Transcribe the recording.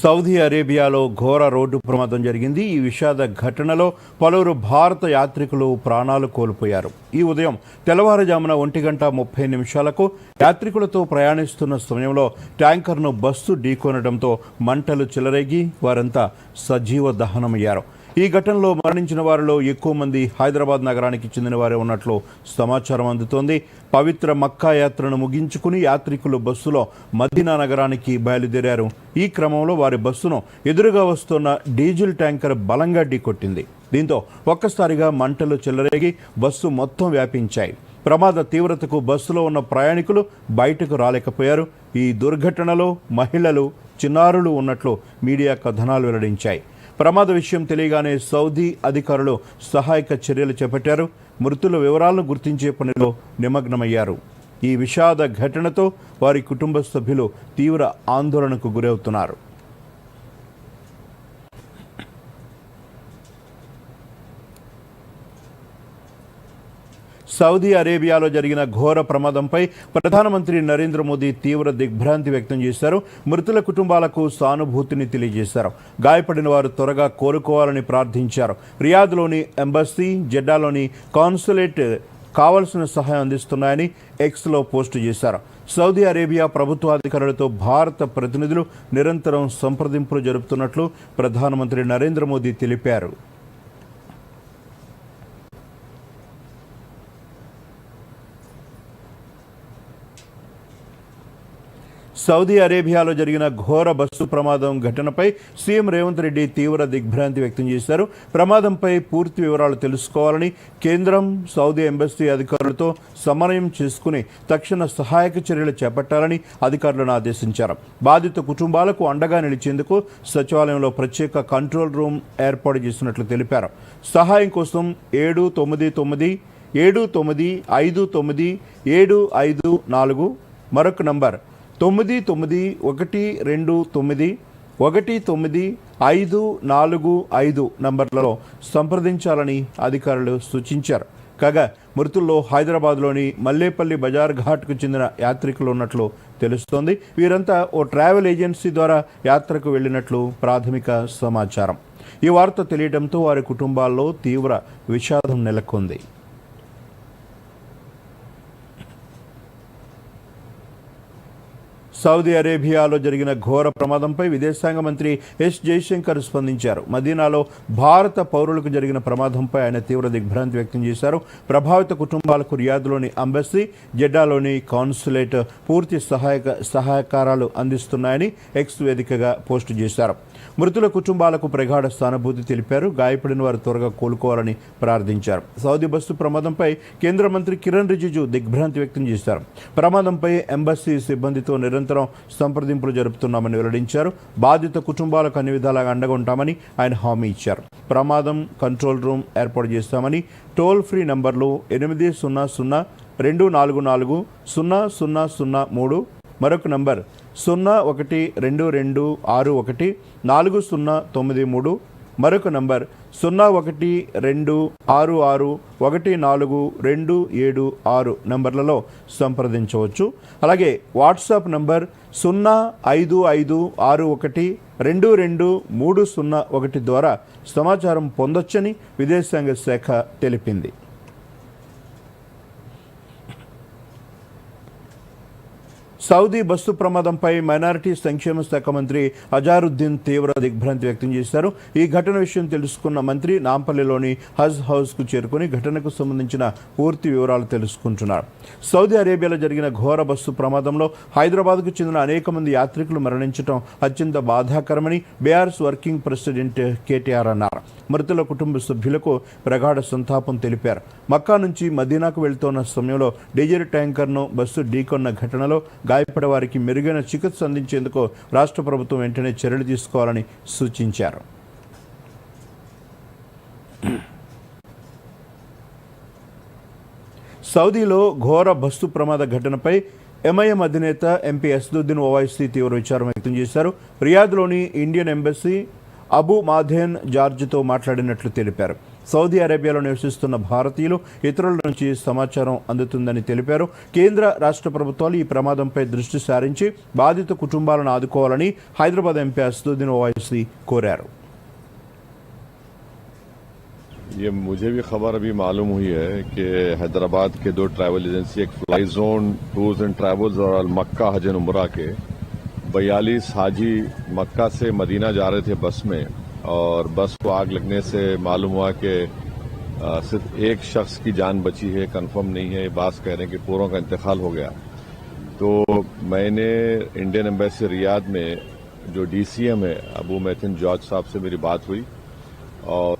Saudi అరేబియాలో ఘోర road ప్రమాదం జరిగింది. ఈ విషాద ఘటనలో పలువురు భారత యాత్రికులు ప్రాణాలు కోల్పోయారు. ఈ ఉదయం తెల్లవారుజామున ఒంటి గంట ముప్పై నిమిషాలకు యాత్రికులతో ప్రయాణిస్తున్న సమయంలో ట్యాంకర్ను బస్సు ఢీకొనడంతో మంటలు చెలరేగి వారంతా సజీవ దహనమయ్యారు. ఈ ఘటనలో మరణించిన వారిలో ఎక్కువ మంది హైదరాబాద్ నగరానికి చెందిన వారే ఉన్నట్లు సమాచారం అందుతోంది. పవిత్ర మక్కా యాత్రను ముగించుకుని యాత్రికులు బస్సులో మదీనా నగరానికి బయలుదేరారు. ఈ క్రమంలో వారి బస్సును ఎదురుగా వస్తున్న డీజిల్ ట్యాంకర్ బలంగా ఢీకొట్టింది. దీంతో ఒక్కసారిగా మంటలు చెలరేగి బస్సు మొత్తం వ్యాపించాయి. ప్రమాద తీవ్రతకు బస్సులో ఉన్న ప్రయాణికులు బయటకు రాలేకపోయారు. ఈ దుర్ఘటనలో మహిళలు చిన్నారులు ఉన్నట్లు మీడియా కథనాలు వెల్లడించాయి. ప్రమాద విషయం తెలియగానే సౌదీ అధికారులు సహాయక చర్యలు చేపట్టారు. మృతుల వివరాలను గుర్తించే పనిలో నిమగ్నమయ్యారు. ఈ విషాద ఘటనతో వారి కుటుంబ సభ్యులు తీవ్ర ఆందోళనకు గురవుతున్నారు. సౌదీ అరేబియాలో జరిగిన ఘోర ప్రమాదంపై ప్రధానమంత్రి నరేంద్ర మోదీ తీవ్ర దిగ్భ్రాంతి వ్యక్తం చేశారు. మృతుల కుటుంబాలకు సానుభూతిని తెలియజేశారు. గాయపడిన వారు త్వరగా కోలుకోవాలని ప్రార్థించారు. రియాద్లోని ఎంబసీ జెడ్డాలోని కాన్సులేట్ కావలసిన సహాయం అందిస్తున్నాయని ఎక్స్లో పోస్టు చేశారు. సౌదీ అరేబియా ప్రభుత్వాధికారులతో భారత ప్రతినిధులు నిరంతరం సంప్రదింపులు జరుపుతున్నట్లు ప్రధానమంత్రి నరేంద్ర మోదీ తెలిపారు. సౌదీ అరేబియాలో జరిగిన ఘోర బస్సు ప్రమాదం ఘటనపై సీఎం రేవంత్ రెడ్డి తీవ్ర దిగ్భ్రాంతి వ్యక్తం చేశారు. ప్రమాదంపై పూర్తి వివరాలు తెలుసుకోవాలని కేంద్రం సౌదీ ఎంబసీ అధికారులతో సమన్వయం చేసుకుని తక్షణ సహాయక చర్యలు చేపట్టాలని అధికారులను ఆదేశించారు. బాధిత కుటుంబాలకు అండగా నిలిచేందుకు సచివాలయంలో ప్రత్యేక కంట్రోల్ రూమ్ ఏర్పాటు చేసినట్లు తెలిపారు. సహాయం కోసం ఏడు తొమ్మిది తొమ్మిది ఏడు తొమ్మిది ఐదు తొమ్మిది ఏడు ఐదు నాలుగు మరొక నంబర్ తొమ్మిది తొమ్మిది ఒకటి రెండు తొమ్మిది ఒకటి తొమ్మిది ఐదు నాలుగు ఐదు నంబర్లలో సంప్రదించాలని అధికారులు సూచించారు. కాగా మృతుల్లో హైదరాబాద్లోని మల్లేపల్లి బజార్ ఘాట్కు చెందిన యాత్రికులు ఉన్నట్లు తెలుస్తోంది. వీరంతా ఓ ట్రావెల్ ఏజెన్సీ ద్వారా యాత్రకు వెళ్ళినట్లు ప్రాథమిక సమాచారం. ఈ వార్త తెలియడంతో వారి కుటుంబాల్లో తీవ్ర విషాదం నెలకొంది. సౌదీ అరేబియాలో జరిగిన ఘోర ప్రమాదంపై విదేశాంగ మంత్రి ఎస్ జయశంకర్ స్పందించారు. మదీనాలో భారత పౌరులకు జరిగిన ప్రమాదంపై ఆయన తీవ్ర దిగ్భ్రాంతి వ్యక్తం చేశారు. ప్రభావిత కుటుంబాలకు రియాద్లోని అంబసీ జెడ్డాలోని కాన్సులేట్ పూర్తి సహాయక సహాయకారాలు అందిస్తున్నాయని ఎక్స్ వేదికగా పోస్టు చేశారు. మృతుల కుటుంబాలకు ప్రగాఢ సానుభూతి తెలిపారు. గాయపడిన వారు త్వరగా కోలుకోవాలని ప్రార్థించారు. సౌదీ బస్సు ప్రమాదంపై కేంద్ర మంత్రి కిరణ్ రిజిజు దిగ్భ్రాంతి వ్యక్తం చేశారు. ప్రమాదంపై ఎంబసీ సిబ్బందితో నిరంతరం సంప్రదింపులు జరుపుతున్నామని వెల్లడించారు. బాధిత కుటుంబాలకు అన్ని విధాలుగా అండగా ఉంటామని ఆయన హామీ ఇచ్చారు. ప్రమాదం కంట్రోల్ రూమ్ ఏర్పాటు చేస్తామని టోల్ ఫ్రీ నంబర్లు ఎనిమిది సున్నా సున్నా రెండు నాలుగు నాలుగు సున్నా సున్నా సున్నా మూడు మరొక నంబర్ సున్నా ఒకటి రెండు రెండు ఆరు ఒకటి నాలుగు సున్నా తొమ్మిది మూడు మరొక నంబర్ సున్నా ఒకటి రెండు ఆరు ఆరు ఒకటి నాలుగు రెండు ఏడు ఆరు నంబర్లలో సంప్రదించవచ్చు. అలాగే వాట్సాప్ నంబర్ సున్నా ఐదు ఐదు ఆరు ఒకటి రెండు రెండు మూడు సున్నా ఒకటి ద్వారా సమాచారం పొందొచ్చని విదేశాంగ శాఖ తెలిపింది. సౌదీ బస్సు ప్రమాదంపై మైనారిటీ సంక్షేమ శాఖ మంత్రి అజారుద్దీన్ తీవ్ర దిగ్భ్రాంతి వ్యక్తం చేశారు. ఈ ఘటన విషయం తెలుసుకున్న మంత్రి నాంపల్లిలోని హజ్ హౌస్కు చేరుకుని ఘటనకు సంబంధించిన పూర్తి వివరాలు తెలుసుకుంటున్నారు. సౌదీ అరేబియాలో జరిగిన ఘోర బస్సు ప్రమాదంలో హైదరాబాద్కు చెందిన అనేక మంది యాత్రికులు మరణించడం అత్యంత బాధాకరమని బీఆర్ఎస్ వర్కింగ్ ప్రెసిడెంట్ కేటీఆర్ అన్నారు. మృతుల కుటుంబ సభ్యులకు ప్రగాఢ సంతాపం తెలిపారు. మక్కా నుంచి మదీనాకు వెళ్తున్న సమయంలో డీజిల్ ట్యాంకర్ను బస్సు ఢీకొన్న ఘటనలో గాయపడే వారికి మెరుగైన చికిత్స అందించేందుకు రాష్ట్ర ప్రభుత్వం వెంటనే చర్యలు తీసుకోవాలని సూచించారు. సౌదీలో ఘోర బస్సు ప్రమాద ఘటనపై ఎంఐఎం అధినేత ఎంపీ అసదుద్దీన్ ఓవైసీ తీవ్ర విచారం వ్యక్తం చేశారు. రియాద్లోని ఇండియన్ ఎంబసీ అబు మాధేన్ జార్జ్తో మాట్లాడినట్లు తెలిపారు. సౌదీ అరేబియాలో నివసిస్తున్న భారతీయులు ఇతరుల నుంచి సమాచారం అందుతుందని తెలిపారు కేంద్ర రాష్ట్ర ప్రభుత్వాలు ఈ ప్రమాదంపై దృష్టి సారించి బాధిత కుటుంబాలను ఆదుకోవాలని హైదరాబాద్ ఎంపీ అసదుద్దీన్ ఓవైసీ కోరారు ये मुझे भी खबर अभी मालूम हुई है कि हैदराबाद के दो ट्रैवल एजेंसी एक fly zone tours and travels और अल मक्का हज एंड उमरा के बयालीस हाजी मक्का से मदीना जा रहे थे बस में اور بس کو آگ لگنے سے معلوم ہوا کہ صرف ایک شخص کی جان بچی ہے، کنفرم نہیں ہے، بعض کہہ رہے ہیں کہ پوروں کا انتقال ہو گیا۔ تو میں نے انڈین امبیسی ریاض میں جو ڈی سی ایم ہے، ابو میتھن جارج صاحب سے میری بات ہوئی اور